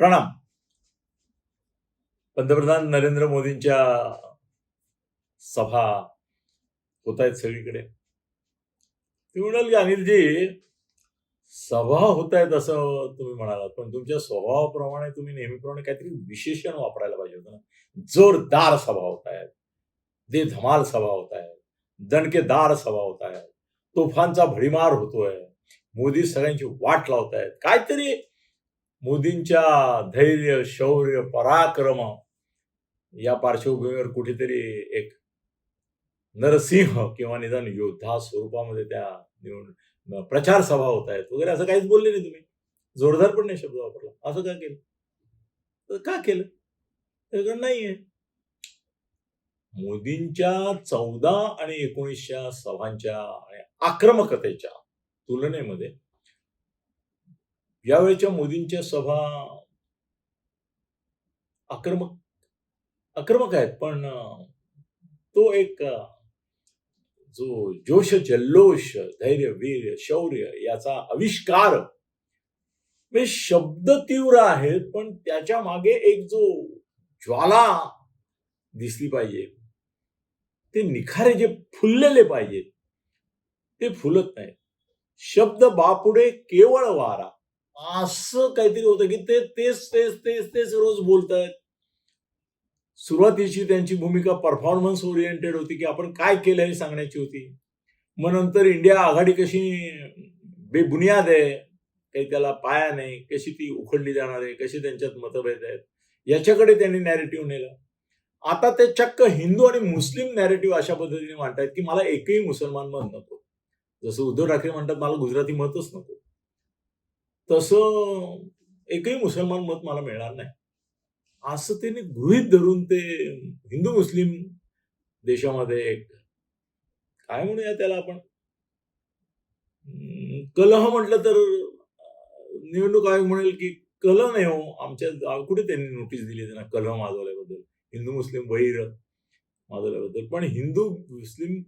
प्रणाम पंतप्रधान नरेंद्र मोदींच्या सभा होत आहेत सगळीकडे. ते म्हणाल की अनिलजी सभा होत आहेत असं तुम्ही म्हणालात पण तुमच्या स्वभावाप्रमाणे तुम्ही नेहमीप्रमाणे काहीतरी विशेषण वापरायला पाहिजे होतं ना. जोरदार सभा होत आहेत दे धमाल सभा होत आहेत दणकेदार सभा होत आहेत तोफांचा भडीमार होतोय मोदी सगळ्यांची वाट लावत आहेत काहीतरी मोदींच्या धैर्य शौर्य पराक्रम या पार्श्वभूमीवर कुठेतरी एक नरसिंह किंवा निदान योद्धा स्वरूपामध्ये त्या निवड प्रचार सभा होत आहेत वगैरे असं काहीच बोलले नाही तुम्ही. जोरदार पण नाही शब्द वापरला. असं का केलं? का केलं? नाहीये. मोदींच्या चौदा आणि एकोणीसच्या सभांच्या आणि आक्रमकतेच्या तुलनेमध्ये यावेळेच्या मोदींच्या सभा आक्रमक आक्रमक आहेत पण तो एक जो जोश जल्लोष धैर्य वीर शौर्य याचा आविष्कार म्हणजे शब्द तीव्र आहेत पण त्याच्यामागे एक जो ज्वाला दिसली पाहिजे ते निखारे जे फुललेले पाहिजेत ते फुलत नाही शब्द बापुढे केवळ वारा. असं काहीतरी होतं की ते तेच तेच तेच तेच रोज बोलतायत सुरुवातीची त्यांची भूमिका परफॉर्मन्स ओरिएंटेड होती की आपण काय केलं हे सांगण्याची होती. मग नंतर इंडिया आघाडी कशी बेबुनियाद आहे काही त्याला पाया नाही कशी ती उखडली जाणार आहे कशी त्यांच्यात मतभेद आहेत याच्याकडे त्यांनी नॅरेटिव्ह नेलं. आता ते चक्क हिंदू आणि मुस्लिम नॅरेटिव्ह अशा पद्धतीने मांडतायत की मला एकही मुसलमान मत नको. जसं उद्धव ठाकरे म्हणतात मला गुजराती मतच नको. तसं एकही मुसलमान मत मला मिळणार नाही. असं त्यांनी गृहित धरून ते हिंदू मुस्लिम देशामध्ये एक काय म्हणूया त्याला आपण? कलह म्हटलं तर निवडणूक आयोग म्हणेल की कलह नाही हो आमच्या कुठे त्यांनी नोटीस दिली त्यांना कलह माजवल्याबद्दल? हिंदू मुस्लिम वैर माजवल्याबद्दल. पण हिंदू मुस्लिम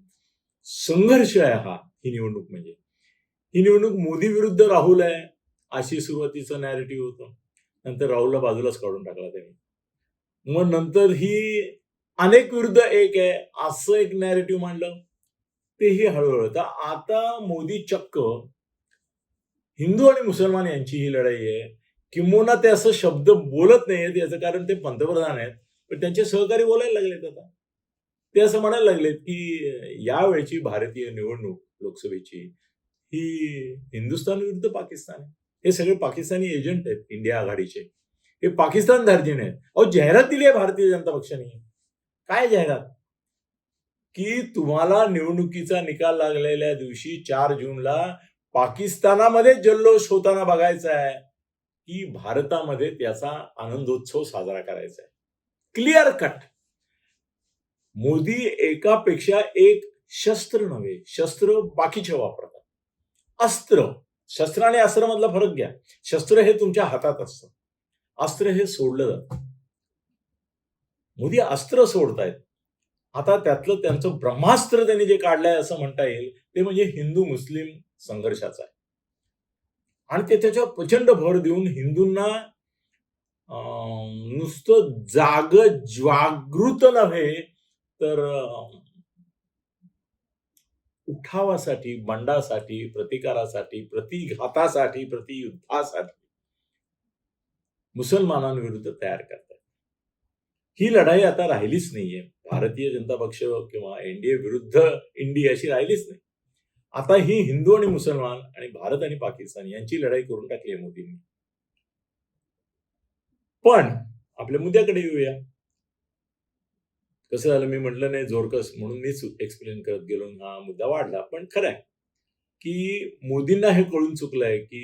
संघर्ष आहे हा ही निवडणूक म्हणजे. ही निवडणूक मोदी विरुद्ध राहुल आहे. अशी सुरुवातीचं नॅरेटिव्ह होतं. नंतर राहुलला बाजूलाच काढून टाकला त्यांनी. मग नंतर ही अनेक विरुद्ध एक आहे असं एक नॅरेटिव्ह मांडलं. तेही हळूहळू. तर आता मोदी चक्क हिंदू आणि मुसलमान यांची ही लढाई आहे. किंबहुना ते असं शब्द बोलत नाहीत याचं कारण ते पंतप्रधान आहेत. पण त्यांचे सहकारी बोलायला लागलेत आता. ते असं म्हणायला लागलेत की यावेळची भारतीय निवडणूक लोकसभेची ही हिंदुस्थान विरुद्ध पाकिस्तान आहे. हे सगळे पाकिस्तानी एजंट आहेत इंडिया आघाडीचे. हे पाकिस्तान धार्जिणे आहेत. अहो जाहिरात दिली आहे भारतीय जनता पक्षाने. काय जाहिरात? की तुम्हाला निवडणुकीचा निकाल लागलेल्या दिवशी चार जूनला पाकिस्तानामध्ये जल्लोष होताना बघायचा आहे की भारतामध्ये त्याचा आनंदोत्सव साजरा करायचा आहे. क्लिअर कट मोदी एकापेक्षा एक शस्त्र नव्हे शस्त्र बाकीचे वापरतात. अस्त्र. शस्त्र आणि अस्त्र मधला फरक घ्या. शस्त्र हे तुमच्या हातात असतं. अस्त्र हे सोडलं जातं. मोदी अस्त्र सोडतायत. आता त्यातलं त्यांचं ब्रह्मास्त्र त्यांनी जे काढलंय असं म्हणता येईल ते म्हणजे हिंदू मुस्लिम संघर्षाचं आहे. आणि ते त्याच्यावर प्रचंड भर देऊन हिंदूंना अं, नुसतं जाग जागृत नव्हे तर उठावासाठी बंडासाठी प्रतिकारासाठी प्रतिघातासाठी प्रतियुद्धासाठी मुसलमानांविरुद्ध तयार करतात. ही लढाई आता राहिलीच नाहीये. भारतीय जनता पक्ष किंवा एनडीए विरुद्ध इंडिया अशी राहिलीच नाही. आता ही हिंदू आणि मुसलमान आणि भारत आणि पाकिस्तान यांची लढाई करून टाकली आहे मोदींनी. पण आपल्या मुद्द्याकडे येऊया. कसं झालं मी म्हटलं नाही जोरकस. म्हणून मीच एक्सप्लेन करत गेलो हा मुद्दा वाढला. पण खरं आहे की मोदींना हे कळून चुकलंय की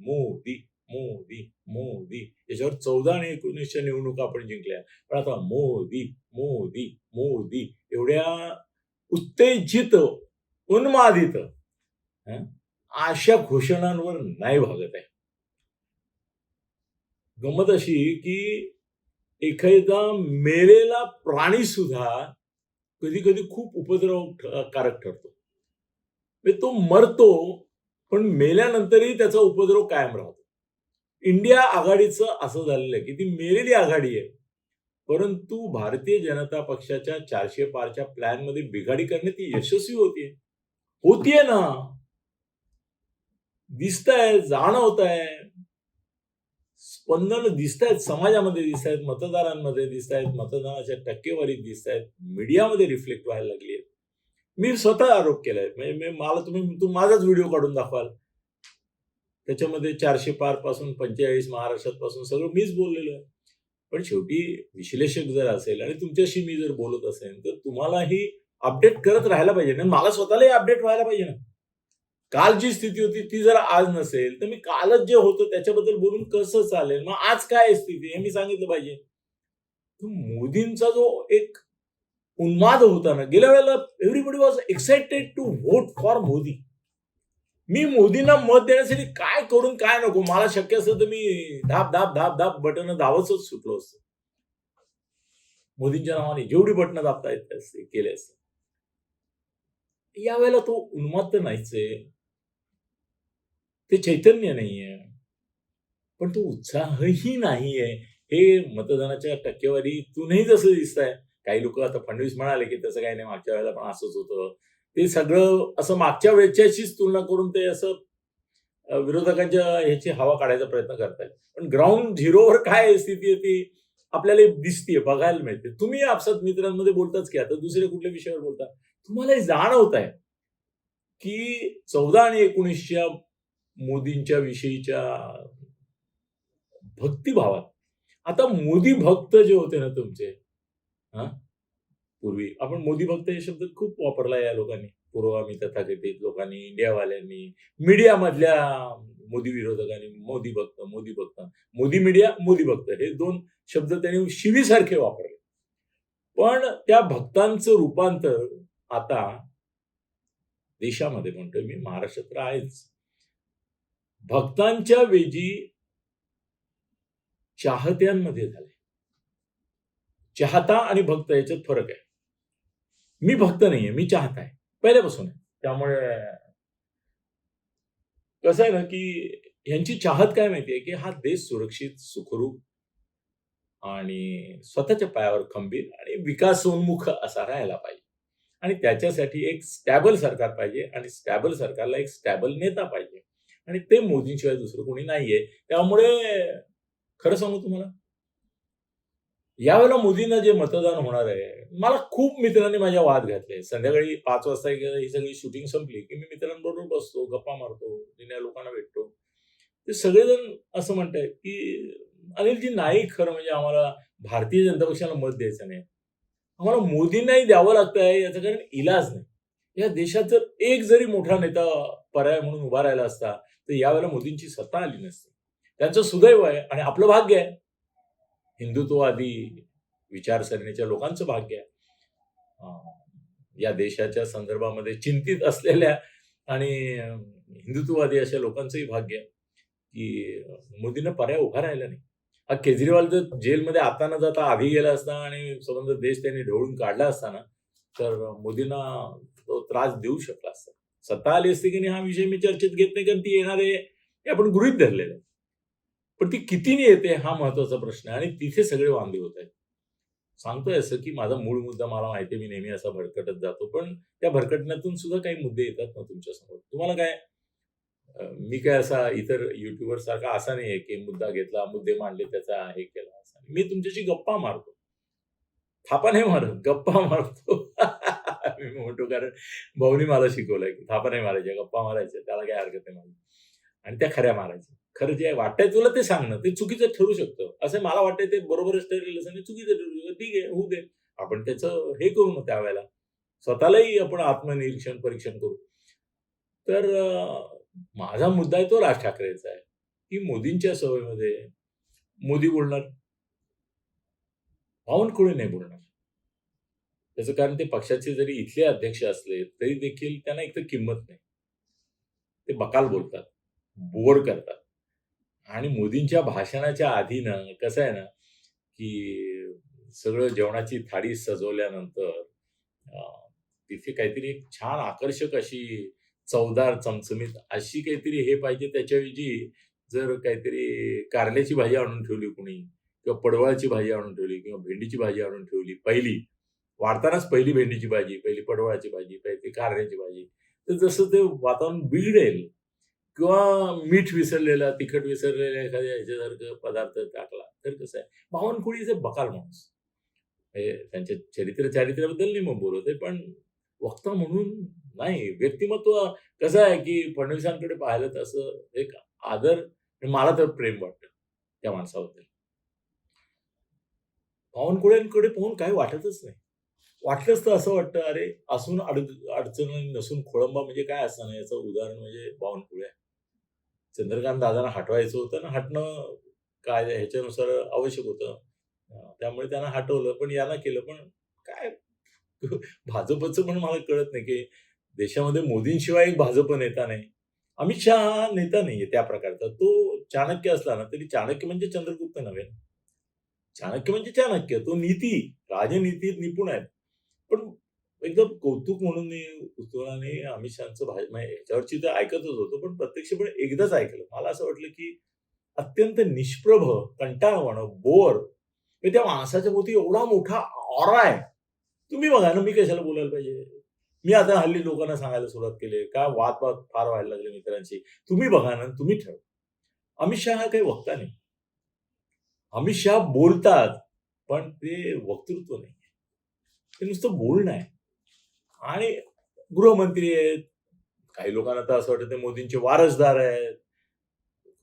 मोदी मोदी मोदी. याच्यावर चौदा आणि एकोणीसच्या निवडणुका आपण जिंकल्या. पण आता मोदी मोदी मोदी एवढ्या उत्तेजित उन्मादित अशा घोषणांवर नाही भागत आहे. गमत अशी की एखादा मेलेला प्राणी सुद्धा कधी कधी खूप उपद्रवकारक ठरतो. म्हणजे तो मरतो पण मेल्यानंतरही त्याचा उपद्रव कायम राहतो. इंडिया आघाडीचं असं झालेलं आहे की ती मेलेली आघाडी आहे. परंतु भारतीय जनता पक्षाच्या चारशे पारच्या प्लॅनमध्ये बिघाडी करणे ती यशस्वी होतीये. होतीये ना. दिसत आहे जाणवत आहे स्पंदन दिसत आहेत समाजामध्ये दिसत आहेत मतदारांमध्ये दिसत आहेत मतदानाच्या टक्केवारीत दिसत आहेत मीडियामध्ये रिफ्लेक्ट व्हायला लागली आहेत मी स्वतः आरोप केलाय. म्हणजे मला तुम्ही तू माझाच व्हिडिओ काढून दाखवाल. त्याच्यामध्ये चारशे पारपासून पंचेचाळीस महाराष्ट्रात पासून सगळं मीच बोललेलो आहे. पण शेवटी विश्लेषक जर असेल आणि तुमच्याशी मी जर बोलत असेल तर तुम्हालाही अपडेट करत राहायला पाहिजे. ना मला स्वतःलाही अपडेट व्हायला पाहिजे ना. काल जी स्थिती होती ती जर आज नसेल तर मी कालच जे होतं त्याच्याबद्दल बोलून कसं चालेल? मग आज काय आहे स्थिती? हे मी सांगितलं पाहिजे. मोदींचा जो एक उन्माद होता ना गेल्या वेळेला everybody was excited to vote for Modi. मी मोदींना मत देण्यासाठी काय करून काय नको मला शक्य असतं तर मी धाप धाप धाप धाप बटन धावतच सुटलो असतो. मोदींच्या नावाने जेवढी बटणं दाबता येत असते केले असते यावेळेला तो उन्माद तर नाहीच आहे. ते चैतन्य नाहीये. पण तो उत्साहही नाहीये. हे मतदानाच्या टक्केवारीतूनही जसं दिसत आहे काही लोक आता फडणवीस म्हणाले की तसं काही नाही मागच्या वेळेला पण असंच होतं. ते सगळं असं मागच्या वेळच्याशीच तुलना करून ते असं विरोधकांच्या ह्याची हवा काढायचा प्रयत्न करतायत. पण ग्राउंड झिरोवर काय स्थिती आहे ती आपल्याला दिसतीये बघायला मिळते. तुम्ही आपसात मित्रांमध्ये बोलताच की आता दुसऱ्या कुठल्या विषयावर बोलता? तुम्हाला हे जाणवत आहे की चौदा आणि एकोणीसच्या मोदींच्या विषयीच्या भक्तिभावात. आता मोदी भक्त जे होते ना तुमचे हा? पूर्वी आपण मोदी भक्त हे शब्द खूप वापरला या लोकांनी. पुरोगामी तथाकथित लोकांनी इंडियावाल्यांनी मीडियामधल्या मोदी विरोधकांनी मोदी भक्त मोदी भक्त मोदी मीडिया मोदी भक्त हे दोन शब्द त्यांनी शिवीसारखे वापरले. पण त्या भक्तांचं रूपांतर आता देशामध्ये म्हणतोय मी महाराष्ट्रात तर आहेच. भक्तांच्या वेजी चाहत्यांमध्ये झाले. चाहता आणि भक्त याच्यात फरक आहे. मी भक्त नाहीये मी चाहता आहे. पहिल्यापासून आहे. त्यामुळे कसं आहे ना की यांची चाहत काय माहितीये की हा देश सुरक्षित सुखरूप आणि स्वतःच्या पायावर खंबीर आणि विकासोन्मुख असा राहायला पाहिजे. आणि त्याच्यासाठी एक स्टॅबल सरकार पाहिजे आणि स्टॅबल सरकारला एक स्टॅबल नेता पाहिजे. आणि ते मोदींशिवाय दुसरं कोणी नाहीये. त्यामुळे खरं सांगू तुम्हाला? यावेळेला मोदींना जे मतदान होणार आहे मला खूप मित्रांनी माझ्या वाद घातले. संध्याकाळी पाच वाजता एकदा ही सगळी शूटिंग संपली की मी मित्रांबरोबर बसतो गप्पा मारतो जुन्या लोकांना भेटतो. ते सगळेजण असं म्हणतायत की अनिलजी नाही खरं म्हणजे आम्हाला भारतीय जनता पक्षाला मत द्यायचं नाही. आम्हाला मोदींनाही द्यावं लागतं आहे याचं कारण इलाज नाही. या देशात जर एक जरी मोठा नेता पर्याय म्हणून उभा राहिला असता तर यावेळेला मोदींची सत्ता आली नसती. त्यांचं सुदैव आहे आणि आपलं भाग्य आहे. हिंदुत्ववादी विचारसरणीच्या लोकांचं भाग्य आहे. या देशाच्या संदर्भामध्ये चिंतित असलेल्या आणि हिंदुत्ववादी अशा लोकांचंही भाग्य आहे की मोदींना पर्याय उभा राहिला नाही. हा केजरीवाल जर जेलमध्ये आता न जाता आधी गेला असता आणि संबंध देश त्यांनी ढवळून काढला असताना तर मोदींना तो त्रास देऊ शकला असता. सत्ता आली असती की नाही हा विषय मी चर्चेत घेत नाही कारण ती येणार आहे. हे आपण गृहित धरलेलं आहे. पण ती कितीने येते हा महत्त्वाचा प्रश्न आहे. आणि तिथे सगळे वांदे होत आहेत. सांगतोय असं की माझा मूळ मुद्दा मला माहिती मी नेहमी असा भरकटत जातो. पण त्या भरकटण्यातून सुद्धा काही मुद्दे येतात ना तुमच्यासमोर. तुम्हाला काय? मी काय असा इतर युट्यूबर सारखा असा नाही आहे की मुद्दा घेतला मुद्दे मांडले त्याचा हे केला असा मी तुमच्याशी गप्पा मारतो. थापा नाही मारत गप्पा मारतो. मी म्हणतो कारण भाऊनी मला शिकवलंय की थापा नाही मारायच्या गप्पा मारायच्या त्याला काय हरकत नाही मला आणि त्या खऱ्या मारायच्या. खरं जे वाटतंय तुला ते सांगणं ते चुकीचं ठरू शकतं. असं मला वाटतंय ते बरोबरच ठरेल असं चुकीचं ठरू शकतं. ठीक आहे होऊ दे. आपण त्याचं हे करू ना त्यावेळेला. स्वतःलाही आपण आत्मनिरीक्षण परीक्षण करू. तर माझा मुद्दा आहे तो राज ठाकरेचा आहे. की मोदींच्या सवयीमध्ये मोदी बोलणार? बावनकुळे नाही बोलणार. त्याचं कारण ते पक्षाचे जरी इथले अध्यक्ष असले तरी देखील त्यांना एक तर किंमत नाही. ते बकाल बोलतात बोर करतात. आणि मोदींच्या भाषणाच्या आधी ना कसं आहे ना की सगळं जेवणाची थाळी सजवल्यानंतर तिथे काहीतरी एक छान आकर्षक अशी चवदार चमचमीत अशी काहीतरी हे पाहिजे. त्याच्याऐवजी जर काहीतरी कारल्याची भाजी आणून ठेवली कुणी किंवा पडवळाची भाजी आणून ठेवली किंवा भेंडीची भाजी आणून ठेवली पहिली वाढतानाच पहिली भेंडीची भाजी पहिली पडवळाची भाजी पहिली कारण्याची भाजी. तर जसं ते वातावरण बिघडेल किंवा मीठ विसरलेला तिखट विसरलेला एखाद्या ह्याच्यासारखं पदार्थ टाकला तर कसं आहे? बावनकुळीचे बकाल माणूस. हे त्यांच्या चरित्र चारित्र्याबद्दल नाही मग बोलत आहे पण वक्ता म्हणून नाही व्यक्तिमत्व कसं आहे की फडणवीसांकडे पाहिलं तर असं एक आदर मला तर प्रेम वाटतं त्या माणसाबद्दल. बावनकुळ्यांकडे पाहून काही वाटतच नाही. वाटलंच तर असं वाटतं अरे असून अड अडचण नसून खोळंबा म्हणजे काय असताना याचं उदाहरण म्हणजे बावनकुळे. चंद्रकांत दादांना हटवायचं होतं ना हटणं काय ह्याच्यानुसार आवश्यक होतं. त्यामुळे त्यांना हटवलं पण यांना केलं. पण काय? भाजपचं पण मला कळत नाही की देशामध्ये मोदींशिवाय एक भाजप नेता नाही. अमित शहा हा नेता नाहीये त्या प्रकारचा. तो चाणक्य असला ना तरी चाणक्य म्हणजे चंद्रगुप्त नव्हे चाणक्य म्हणजे चाणक्य. तो नीती राजनीतीत निपुण आहे. पण एकदम कौतुक म्हणून मी कुतूहलाने अमित शहाचं भाज तर ऐकतच होतो. पण प्रत्यक्ष पण एकदाच ऐकलं. मला असं वाटलं की अत्यंत निष्प्रभ कंटाळवाणं बोर म्हणजे त्या माणसाच्या भोवती एवढा मोठा ऑरा आहे. तुम्ही बघा ना मी कशाला बोलायला पाहिजे? मी आता हल्ली लोकांना सांगायला सुरुवात केली का वाद वाद फार व्हायला लागले मित्रांची तुम्ही बघा ना तुम्ही ठरवा. अमित शहा हा काही वक्ता नाही. अमित शहा बोलतात पण ते वक्तृत्व नाही. ते नुसतं बोलणं आहे. आणि गृहमंत्री आहेत. काही लोकांना तर असं वाटतं ते मोदींचे वारसदार आहेत.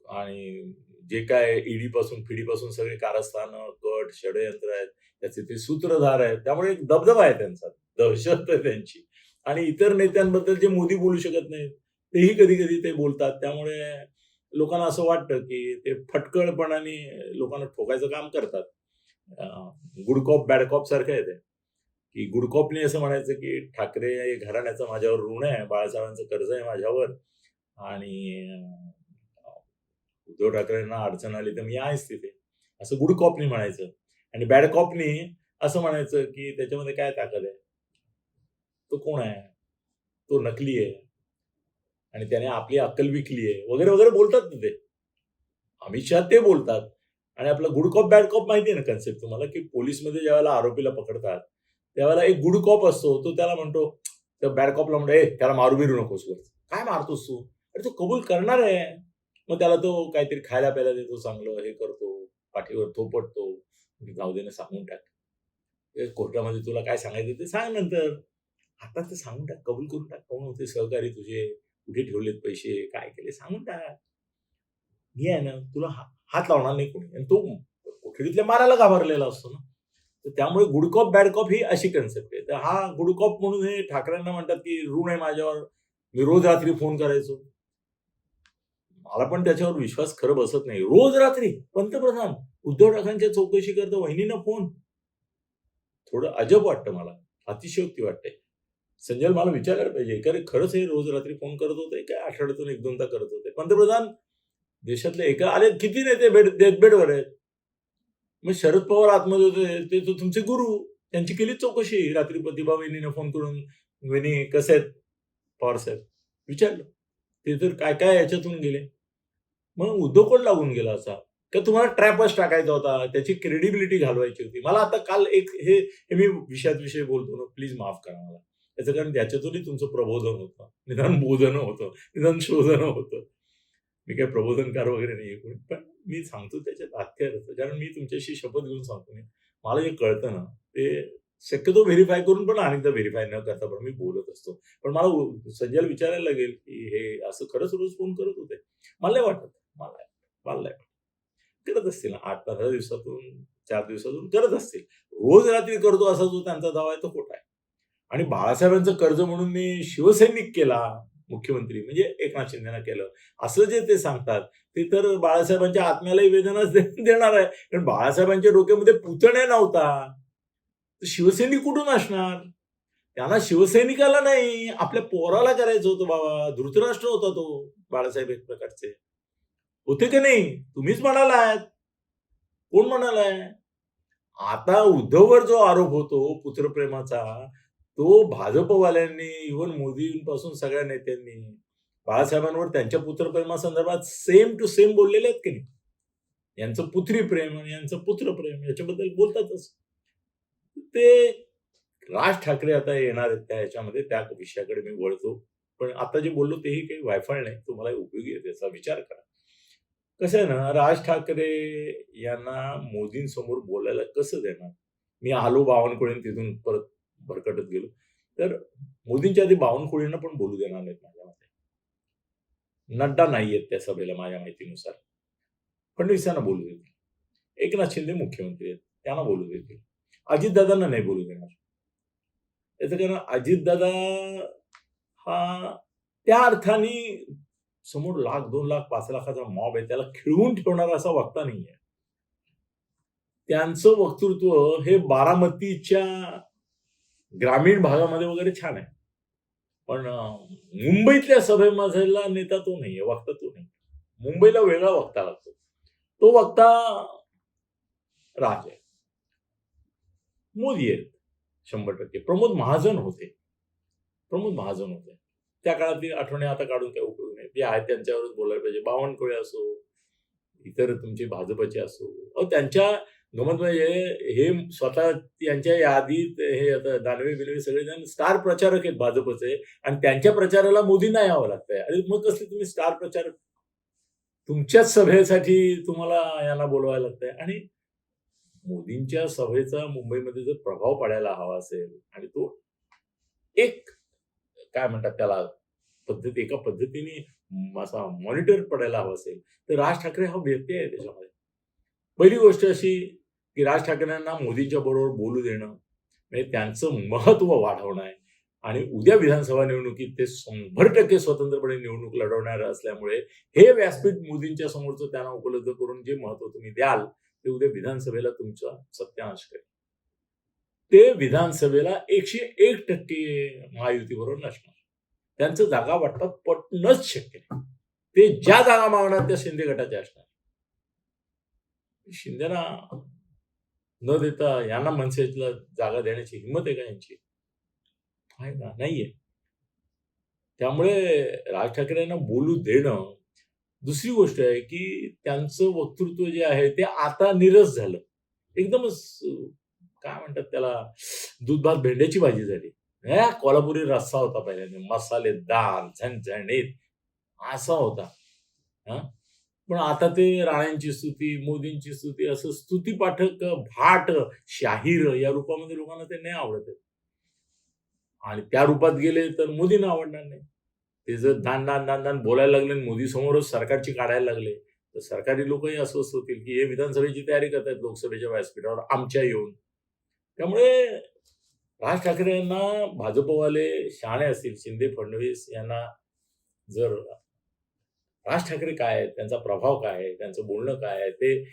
आणि जे काय ईडी पासून फिडी पासून सगळे कारस्थान कट षडयंत्र आहेत. त्याचे ते सूत्रधार आहेत. त्यामुळे एक दबदबा आहे त्यांचा. दहशत आहे त्यांची. आणि इतर नेत्यांबद्दल जे मोदी बोलू शकत नाहीत तेही कधी कधी ते बोलतात. त्यामुळे लोकांना असं वाटतं की ते फटकळपणाने लोकांना ठोकायचं काम करतात. गुड कॉप बॅड कॉप सारखं आहे ते. की गुडकॉपनी असं म्हणायचं की ठाकरे घराण्याचं माझ्यावर ऋण आहे बाळासाहेबांचं कर्ज आहे माझ्यावर. आणि उद्धव ठाकरेंना अडचण आली तर मी आहेच तिथे. असं गुड कॉपनी म्हणायचं. आणि बॅड कॉपनी असं म्हणायचं की त्याच्यामध्ये काय ताकद आहे? तो कोण आहे? तो नकली आहे. आणि त्याने आपली अक्कल विकली आहे. वगैरे वगैरे बोलतात ना ते. अमित शहा ते बोलतात. आणि आपला गुड कॉप बॅड कॉप माहिती आहे ना कन्सेप्ट तुम्हाला? की पोलीसमध्ये ज्यावेळेला आरोपीला पकडतात त्यावेळेला एक गुड कॉप असतो तो त्याला म्हणतो त्या बॅड कॉपला म्हणतो ए त्याला मारू बिरू नकोस वर. काय मारतोस तू? अरे तो कबूल करणार आहे. मग त्याला तो काहीतरी खायला प्यायला देतो चांगलं हे करतो पाठीवर थोपटतो जाऊ दे सांगून टाक. कोर्टामध्ये तुला काय सांगायचं ते सांग नंतर. आता ते सांगून टाक कबूल करून टाक. कोण होते सहकारी तुझे? कुठे ठेवलेत पैसे? काय केले? सांगून टाक. मी आहे ना तुला हात लावणार नाही कोणी. आणि तो कोठडीतल्या मारायला घाबरलेला असतो ना. तर त्यामुळे गुड कॉप बॅड कॉप ही अशी कन्सेप्ट आहे. तर हा गुड कॉप म्हणून हे ठाकरेंना म्हणतात की ऋण आहे माझ्यावर मी रोज रात्री फोन करायचो. मला पण त्याच्यावर विश्वास खरं बसत नाही. रोज रात्री पंतप्रधान उद्धव ठाकरेंच्या चौकशी करता वहिनीनं फोन थोडं अजब वाटतं मला अतिशयोक्ती वाटते संजय मला विचारायला पाहिजे कारण खरंच हे रोज रात्री फोन करत होते काय आठवड्यातून एक दोनदा करत होते? पंतप्रधान देशातले एका आले किती नेते बेड डेथ बेडवर आहेत? मग शरद पवार आतमध्ये होते ते तर तुमचे गुरु. त्यांची केली चौकशी. रात्री प्रतिभा वहिनीने फोन करून वहिनी कसे आहेत? पवार साहेब. विचारलं. ते तर काय काय याच्यातून गेले. मग उद्योग कोण लागून गेला असा? का तुम्हाला ट्रॅपच टाकायचा होता? त्याची क्रेडिबिलिटी घालवायची होती. मला आता काल एक हे हे मी विषयात विषय बोलतो ना प्लीज माफ करा मला. त्याचं कारण त्याच्यातूनही तुमचं प्रबोधन होतं. निदान बोधन होतं. निदान शोधन होतं. मी काय प्रबोधनकार वगैरे नाही कोणी पण मी सांगतो त्याच्यात हातख्यार होतं कारण मी तुमच्याशी शपथ घेऊन सांगतो मी मला जे कळतं ना ते शक्यतो व्हेरीफाय करून पण अनेकदा व्हेरीफाय न करता पण मी बोलत असतो. पण मला संजयला विचारायला लागेल की हे असं खरंच रोज फोन करत होते? मला नाही वाटत. मला मला करत असतील आठ पंधरा दिवसातून चार दिवसातून करत असतील. रोज रात्री करतो असा जो त्यांचा दावा आहे तो खोटा आहे. आणि बाळासाहेबांचं कर्ज म्हणून मी शिवसैनिक केला. मुख्यमंत्री म्हणजे एकनाथ शिंदेनं केलं. असं जे ते सांगतात ते तर बाळासाहेबांच्या आत्म्यालाही वेदनाच देणार आहे. कारण बाळासाहेबांच्या डोक्यामध्ये पुतण्या नव्हता. तर शिवसैनिक कुठून असणार? त्यांना शिवसैनिकाला नाही आपल्या पोराला करायचं होतं बाबा. धृतराष्ट्र होता तो बाळासाहेब एक प्रकारचे. होते की नाही? तुम्हीच म्हणालात. कोण म्हणालाय? आता उद्धववर जो आरोप होतो पुत्रप्रेमाचा तो भाजपवाल्यांनी इव्हन मोदींपासून सगळ्या नेत्यांनी बाळासाहेबांवर त्यांच्या पुत्रप्रेमासंदर्भात सेम टू सेम बोललेले आहेत की नाही? यांचं पुत्री प्रेम आणि यांचं पुत्रप्रेम याच्याबद्दल बोलतातच. ते राज ठाकरे आता येणार आहेत त्या याच्यामध्ये त्या विषयाकडे मी वळतो. पण आता जे बोललो तेही काही वायफळ नाही तुम्हाला उपयोगी आहे त्याचा विचार करा. कसं आहे ना राज ठाकरे यांना मोदींसमोर बोलायला कसं देणार? मी आलो बावनकुळे तिथून परत भरकटत गेलो. तर मोदींच्या आधी बावनकुळेंना पण बोलू देणार नाहीत माझ्या मते नड्डा नाही आहेत त्या सभेला माझ्या माहितीनुसार. फडणवीसांना बोलू देतील. एकनाथ शिंदे मुख्यमंत्री आहेत त्यांना बोलू देतील. अजितदादांना नाही बोलू देणार. याचं कारण अजितदादा हा त्या अर्थाने समोर लाख दोन लाख पाच लाखाचा मॉब आहे त्याला खिळवून ठेवणारा असा वक्ता नाही आहे त्यांचं वक्तृत्व हे बारामतीच्या ग्रामीण भागामध्ये वगैरे छान आहे. पण मुंबईतल्या सभेमधला नेता तो नाहीये वक्ता तो नाही मुंबईला वेगळा वक्ता लागतो. तो वक्ता राज. आहे मोदी आहेत शंभर टक्के. प्रमोद महाजन होते. प्रमोद महाजन होते. त्या काळातील आठवणी आता काढून काही उपयोग नाही जे आहेत त्यांच्यावरच बोलायला पाहिजे. बावनकुळे असो इतर तुमचे भाजपचे असो. त्यांच्या गमत म्हणजे हे स्वतः यांच्या यादीत हे आता दानवे बिनवे सगळेजण स्टार प्रचारक आहेत भाजपचे आणि त्यांच्या प्रचाराला मोदींना यावं लागतंय. अरे मग कसले तुम्ही स्टार प्रचारक? तुमच्याच सभेसाठी तुम्हाला यांना बोलवायला लागतंय. आणि मोदींच्या सभेचा मुंबईमध्ये जर प्रभाव पडायला हवा असेल आणि तो एक काय म्हणतात त्याला पद्धती एका पद्धतीने असा मॉनिटर पडायला हवा असेल तर राज ठाकरे हा व्यक्ती आहे त्याच्यामध्ये. पहिली गोष्ट अशी की राज ठाकरेंना मोदींच्या बरोबर बोलू देणं म्हणजे त्यांचं महत्त्व वाढवणं आहे. आणि उद्या विधानसभा निवडणुकीत ते शंभर टक्के स्वतंत्रपणे निवडणूक लढवणार असल्यामुळे हे व्यासपीठ मोदींच्या समोरचं त्यांना उपलब्ध करून जे महत्त्व तुम्ही द्याल ते उद्या विधानसभेला तुमचा सत्यानाश करेल. ते विधानसभेला एकशे एक टक्के महायुतीबरोबर नसणार. त्यांचं जागा वाटपात पटणंच शक्य नाही. ते ज्या जागा मागणार त्या शिंदे गटाच्या असणार. शिंदेना न देता यांना मनसेला जागा देण्याची हिंमत आहे का यांची? आहे का नाहीये. त्यामुळे राज ठाकरे यांना बोलू देणं दुसरी गोष्ट आहे की त्यांचं वक्तृत्व जे आहे ते आता निरस झालं. एकदमच काय म्हणतात त्याला दूध भात भेंड्याची भाजी झाली. ह्या कोल्हापुरी रस्सा होता पहिल्याने मसालेदार झणझणीत असा होता. हा? पण आता ते राण्यांची स्तुती मोदींची स्तुती असं स्तुती पाठक भाट शाहीर या रूपामध्ये लोकांना ते नाही आवडत. आणि त्या रूपात गेले तर मोदींना आवडणार नाही. ते जर दान दान दान दान बोलायला लागले मोदी समोरच सरकारची काढायला लागले तर सरकारी लोकही अस्वस्थ होतील की हे विधानसभेची तयारी करतायत लोकसभेच्या व्यासपीठावर आमच्या येऊन. त्यामुळे राज ठाकरे यांना भाजपवाले शहाणे असतील. शिंदे फडणवीस यांना जर राज ठाकरे काय आहेत? त्यांचा प्रभाव काय आहे? त्यांचं बोलणं काय आहे? ते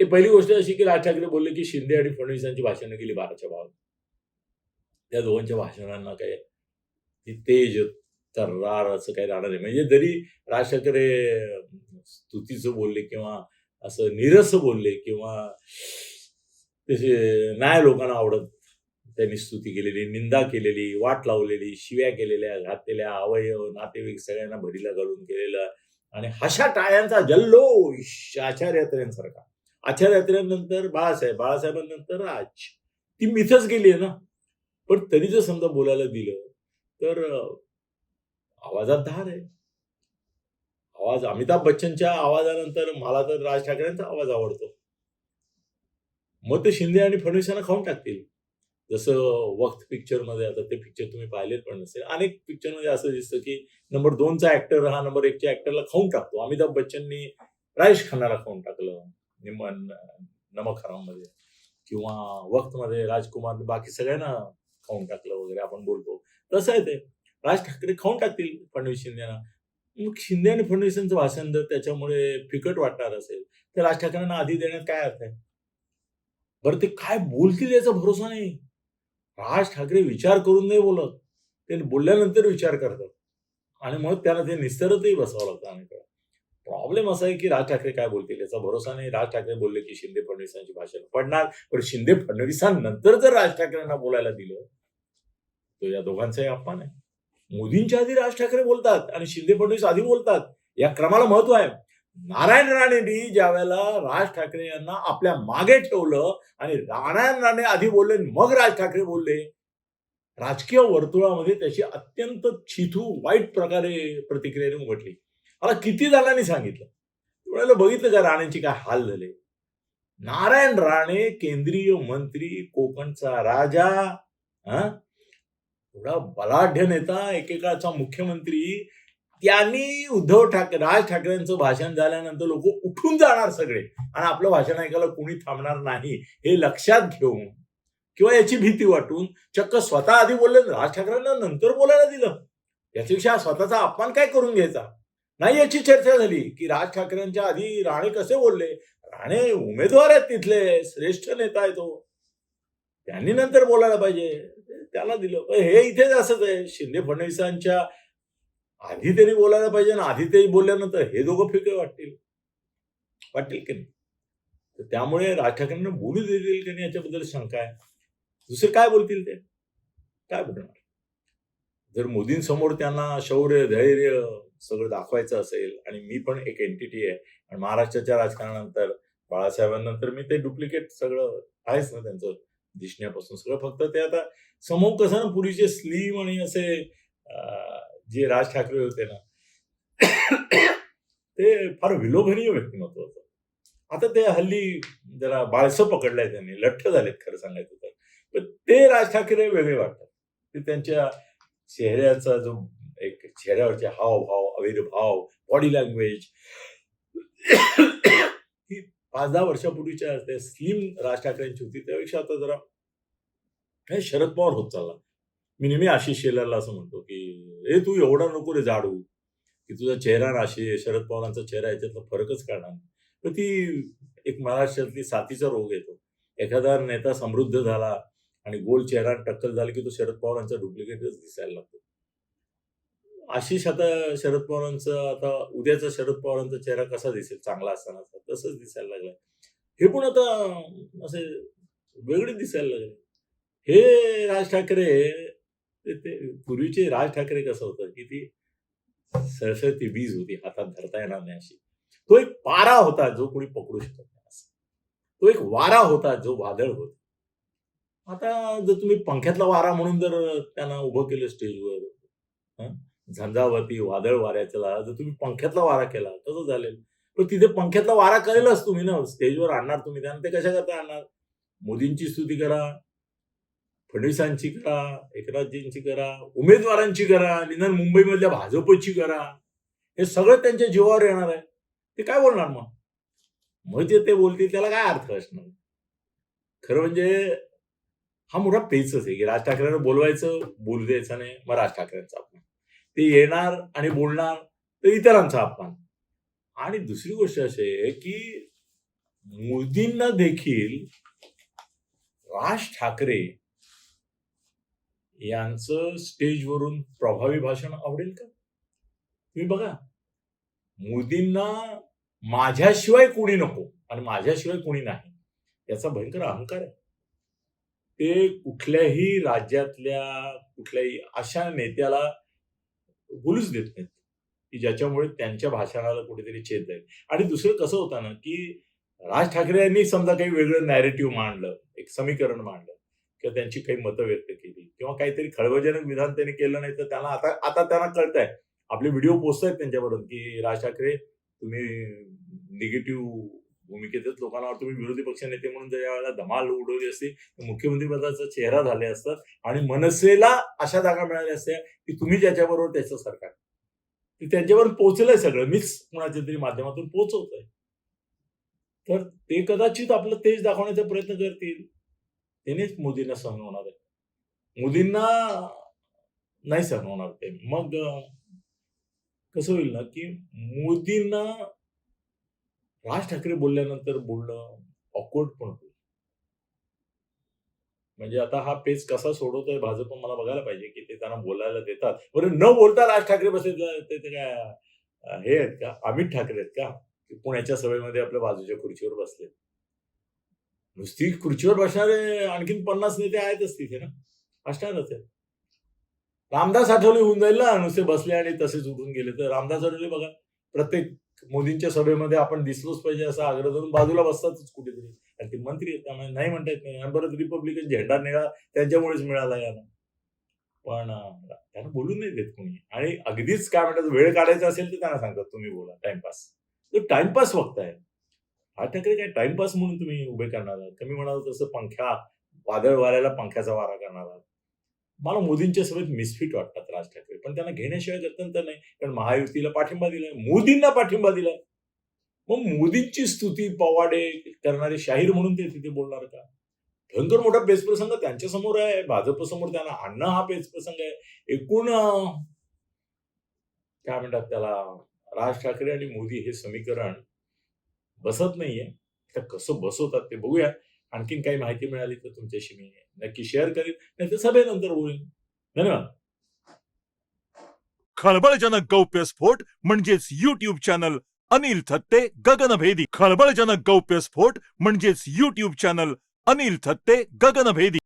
ते पहिली गोष्ट अशी की राज ठाकरे बोलले की शिंदे आणि फडणवीस यांची भाषणं केली बाराच्या भावात. त्या दोघांच्या भाषणांना काय ती तेज तर्रार असं काही राहणार नाही. म्हणजे जरी राज ठाकरे स्तुतीचं बोलले किंवा असं निरस बोलले किंवा तसे न्याय लोकांना आवडत त्यांनी स्तुती केलेली निंदा केलेली वाट लावलेली शिव्या केलेल्या घातलेल्या अवयव नातेवाईक सगळ्यांना भरीला घालून केलेलं आणि हशा टाळ्यांचा जल्लोष आचार्य यात्रेंसारखा आचार्य यात्रेनंतर बाळासाहेब बाळासाहेबांनंतर राज. ती मिथच गेली आहे ना. पण तरी जर समजा बोलायला दिलं तर आवाजात धार आहे. आवाज अमिताभ बच्चनच्या आवाजानंतर मला तर राज ठाकरेंचा आवाज आवडतो. मग ते शिंदे आणि फडणवीसांना खाऊन टाकतील. जसं वक्त पिक्चरमध्ये आता ते पिक्चर तुम्ही पाहिलेत पण नसेल. अनेक पिक्चरमध्ये असं दिसतं की नंबर दोनचा ऍक्टर हा नंबर एकच्या ऍक्टरला खाऊन टाकतो. अमिताभ बच्चननी राजेश खन्नाला खाऊन टाकलं निम नमकमध्ये किंवा वक्त मध्ये राजकुमार बाकी सगळ्यांना खाऊन टाकलं वगैरे आपण बोलतो. तसं आहे ते. राज ठाकरे खाऊन टाकतील फडणवीस शिंदेना. मग शिंदे आणि फडणवीसांचं भाषण जर त्याच्यामुळे फिकट वाटणार असेल तर राज ठाकरेंना आधी देण्यात काय अर्थ आहे? बरं ते काय बोलतील याचा भरोसा नाही. राज ठाकरे विचार करून नाही बोलत. ते बोलल्यानंतर विचार करतात. आणि मग त्याला ते निस्तरतही बसावं लागतं आणि प्रॉब्लेम असा आहे की राज ठाकरे काय बोलतील याचा भरोसा नाही. राज ठाकरे बोलले की शिंदे फडणवीसांची भाषण पडणार. पण शिंदे फडणवीसांनंतर जर राज ठाकरेंना बोलायला दिलं तर या दोघांचाही अपमान आहे. मोदींच्या आधी राज ठाकरे बोलतात आणि शिंदे फडणवीस आधी बोलतात. या क्रमाला महत्त्व आहे. नारायण राणेंनी ज्या वेळेला राज ठाकरे यांना आपल्या मागे ठेवलं आणि नारायण राणे आधी बोलले आणि मग राज ठाकरे बोलले राजकीय वर्तुळामध्ये त्याची अत्यंत छिथू वाईट प्रकारे प्रतिक्रियेने उमटली मला किती जणांनी सांगितलं. त्यावेळेला बघितलं का राणेंची काय हाल झाले. नारायण राणे केंद्रीय मंत्री कोकणचा राजा हा? एवढा बलाढ्य नेता एकेकाळचा मुख्यमंत्री त्यांनी उद्धव ठाकरे राज ठाकरेंचं भाषण झाल्यानंतर लोक उठून जाणार सगळे. आणि आपलं भाषण ऐकायला कोणी थांबणार नाही हे लक्षात घेऊन किंवा याची भीती वाटून चक्क स्वतः आधी बोलले राज ठाकरेंना नंतर बोलायला दिलं. याच्यापेक्षा स्वतःचा अपमान काय करून घ्यायचा? नाही याची चर्चा झाली की राज ठाकरेंच्या आधी राणे कसे बोलले? राणे उमेदवार आहेत तिथले श्रेष्ठ नेता आहे तो. त्यांनी नंतर बोलायला पाहिजे. त्याला दिलं. हे इथेच असंच आहे. शिंदे फडणवीसांच्या आधी त्यांनी बोलायला पाहिजे ना आधी तरी बोलल्यानंतर हे दोघं फिके वाटतील. वाटतील की नाही? तर त्यामुळे राज ठाकरेंना बोलू देतील की नाही याच्याबद्दल शंका आहे. दुसरे काय बोलतील ते? काय बोलणार? जर मोदींसमोर त्यांना शौर्य धैर्य सगळं दाखवायचं असेल आणि मी पण एक एंटिटी आहे आणि महाराष्ट्राच्या राजकारणानंतर बाळासाहेबांनंतर मी ते डुप्लिकेट सगळं आहेच ना त्यांचं दिसण्यापासून. सगळं फक्त ते आता समोर कसं ना पूर्वीचे स्लीम आणि असे जे राज ठाकरे होते ना ते फार विलोभनीय व्यक्तिमत्व होतं. आता ते हल्ली जरा बाळसं पकडलंय त्यांनी लठ्ठ झालेत खरं सांगायचं तर. पण ते राज ठाकरे वेगळे वाटतात. ते त्यांच्या चेहऱ्याचा जो एक चेहऱ्यावरचे हावभाव आविर्भाव बॉडी लँग्वेज ही पाच दहा वर्षापूर्वीच्या त्या स्लिम राज ठाकरेंची होती त्यापेक्षा आता जरा शरद पवार होत चालला. मी नेहमी आशिष शेलारला असं म्हणतो की ए तू एवढा नको रे जाडू की तुझा चेहरा ना शरद पवारांचा चेहरा याच्यातला फरकच करणार तर ती एक महाराष्ट्रातली साथीचा रोग येतो एखादा नेता समृद्ध झाला आणि गोल चेहरा टक्कल झाला की तो शरद पवारांचा डुप्लिकेटच दिसायला लागतो. आशिष आता शरद पवारांचं आता उद्याचा शरद पवारांचा चेहरा कसा दिसेल? चांगला असताना तसंच दिसायला लागलाय. हे पण आता असे वेगळे दिसायला लागले. हे राज ठाकरे ते पूर्वीचे राज ठाकरे कसं होतं की ती सरसरती वीज होती हातात धरता येणार नाही अशी. तो एक पारा होता जो कोणी पकडू शकत नाही तो एक वारा होता जो वादळ होता. आता जर तुम्ही पंख्यातला वारा म्हणून जर त्यांना उभं केलं स्टेजवर झंझावती वादळ वाऱ्याचा जर तुम्ही पंख्यातला वारा केला तसं झालेल. पण तिथे पंख्यातला वारा करेलच तुम्ही ना. स्टेजवर आणणार तुम्ही त्यांना ते कशा करता आणणार? मोदींची स्तुती करा. फडणवीसांची करा एकनाथजींची करा उमेदवारांची करा निदान मुंबईमधल्या भाजपची करा. हे सगळं त्यांच्या जीवावर येणार आहे. ते काय बोलणार मग? मग जे ते बोलतील त्याला काय अर्थ असणार? खरं म्हणजे हा मोठा पेचच आहे की राज ठाकरेंना बोलवायचं बोलू द्यायचं नाही मग राज ठाकरेंचा अपमान. ते येणार आणि बोलणार तर इतरांचा अपमान. आणि दुसरी गोष्ट अशी आहे की मोदींना देखील राज ठाकरे यांचं स्टेजवरून प्रभावी भाषण आवडेल का? तुम्ही बघा. मोदींना माझ्याशिवाय कोणी नको आणि माझ्याशिवाय कोणी नाही याचा भयंकर अहंकार आहे. ते कुठल्याही राज्यातल्या कुठल्याही अशा नेत्याला बोलूच देत नाहीत. की ज्याच्यामुळे त्यांच्या भाषणाला कुठेतरी छेद जाईल. आणि दुसरं कसं होतं ना की राज ठाकरे यांनी समजा काही वेगळं नॅरेटिव्ह मांडलं एक समीकरण मांडलं किंवा त्यांची काही मतं व्यक्त केली. किंवा काहीतरी खळबळजनक विधान त्यांनी केलं नाही तर त्यांना आता आता त्यांना कळत आहे आपले व्हिडिओ पोचत आहेत त्यांच्याबरोबर की राज ठाकरे तुम्ही निगेटिव्ह भूमिकेतच लोकांना तुम्ही विरोधी पक्ष नेते म्हणून जर यावेळेला धमाल उडवली असती तर मुख्यमंत्री पदाचा चेहरा झाले असतात आणि मनसेला अशा जागा मिळाल्या असत्या की तुम्ही ज्याच्याबरोबर त्याचं सरकार. त्यांच्यावर पोहोचलंय सगळं. मिक्स कोणाच्या तरी माध्यमातून पोहोचवत आहे तर ते कदाचित आपलं तेज दाखवण्याचा प्रयत्न करतील. त्यांनीच मोदींना सहन होणार आहे. मोदींना नाही सहन होणार ते मग कसं होईल ना की मोदींना राज ठाकरे बोलल्यानंतर बोलणं ऑकवर्ड पण होईल. म्हणजे आता हा पेच कसा सोडवतोय भाजप मला बघायला पाहिजे की ते त्यांना बोलायला देतात. बरं न बोलता राज ठाकरे बसले ते काय हे आहेत का? अमित ठाकरे आहेत का? पुण्याच्या सभेमध्ये आपल्या बाजूच्या खुर्चीवर बसले. नुसती खुर्चीवर बसणारे आणखीन पन्नास नेते आहेतच तिथे ना? असणारच आहे रामदास आठवले होऊन जाईल ना नुसते बसले आणि तसेच उठून गेले. तर रामदास आठवले बघा प्रत्येक मोदींच्या सभेमध्ये आपण दिसलोच पाहिजे असा आग्रह धरून बाजूला बसतातच कुठेतरी. आणि ते मंत्री आहेत त्यामुळे नाही म्हणता येत नाही. परत रिपब्लिकन झेंडा निळा त्यांच्यामुळेच मिळाला याला पण त्यांना बोलून नाही देत कोणी. आणि अगदीच काय म्हणतात वेळ काढायचा असेल तर त्यांना सांगतात तुम्ही बोला टाइमपास तो टाइमपास फक्त आहे राज ठाकरे काय टाइमपास म्हणून तुम्ही उभे करणार आहात? कमी म्हणाल तसं पंख्या वादळ वाऱ्याला पंख्याचा वारा करणार आहात. मला मोदींच्या सभेत मिसफिट वाटतात राज ठाकरे. पण त्यांना घेण्याशिवाय गत्यंतर नाही. कारण महायुतीला पाठिंबा दिलाय. मोदींना पाठिंबा दिलाय. मग मोदींची स्तुती पवाडे करणारे शाहीर म्हणून ते तिथे बोलणार का? भयंकर मोठा पेचप्रसंग त्यांच्यासमोर आहे. भाजप समोर त्यांना आणणं हा पेचप्रसंग आहे. एकूण काय म्हणतात त्याला राज ठाकरे आणि मोदी हे समीकरण बसत नाहीये. तर कसं बसवतात ते बघूया. आणखीन काही माहिती मिळाली तर तुमच्याशी मी नक्की शेअर करीन. नाही तर सभेनंतर बोलेन. धन्यवाद. खळबळजनक गौप्यस्फोट म्हणजेच युट्यूब चॅनल अनिल थत्ते गगनभेदी. खळबळजनक गौप्यस्फोट म्हणजेच युट्यूब चॅनल अनिल थत्ते गगनभेदी.